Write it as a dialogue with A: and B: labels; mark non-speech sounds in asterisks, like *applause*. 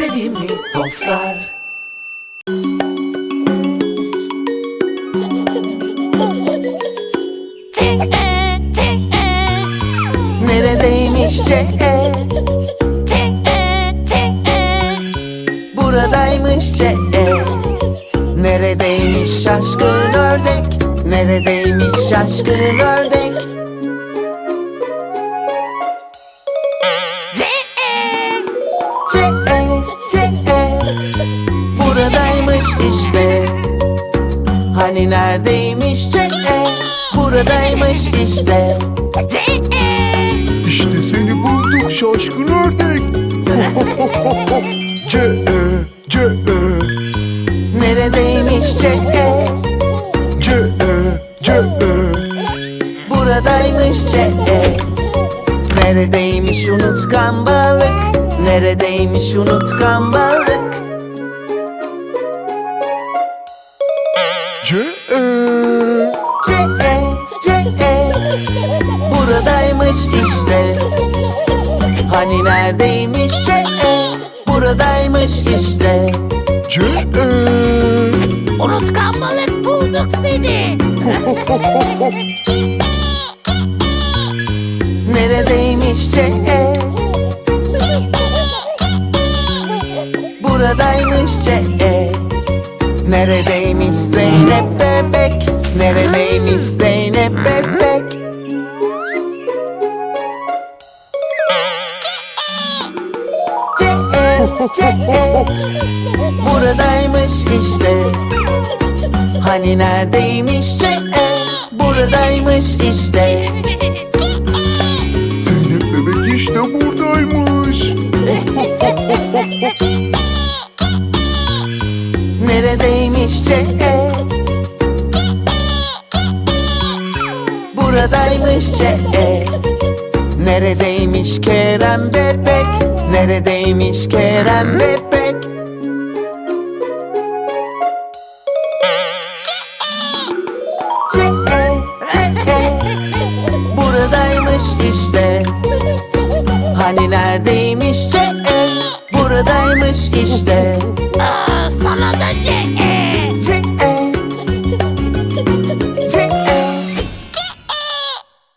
A: sevimli dostlar.
B: C-E, C-E,
A: Neredeymiş C.E.
B: C-E, C-E.
A: Buradaymış C.E. Neredeymiş şaşkın ördek? Neredeymiş şaşkın ördek?
B: C.E.
A: C.E. Buradaymış işte. Hani neredeymiş C.E. Buradaymış işte.
B: C-E.
C: İşte seni bulduk şaşkın ördek. C E C E
A: Neredeymiş C.E.
C: C E C E
A: Buradaymış C.E. Neredeymiş unutkan balık? Neredeymiş unutkan balık?
C: C E
A: C.E. C.E. Buradaymış işte. Hani neredeymiş C.E. Buradaymış işte.
C: C E
B: Unutkan balık bulduk seni. *laughs*
A: Neredeymiş C.E. Buradaymış C.E. Neredeymiş Zeynep bebek? Neredeymiş Zeynep bebek? C.E. C.E. Buradaymış işte. Hani neredeymiş C.E. Buradaymış işte.
C: Zeynep bebek işte buradaymış.
A: Neredeymiş C.E. Buradaymış C.E. Neredeymiş Kerem bebek? Neredeymiş Kerem bebek? C.E. C.E. Buradaymış işte. Hani neredeymiş C.E. Buradaymış işte.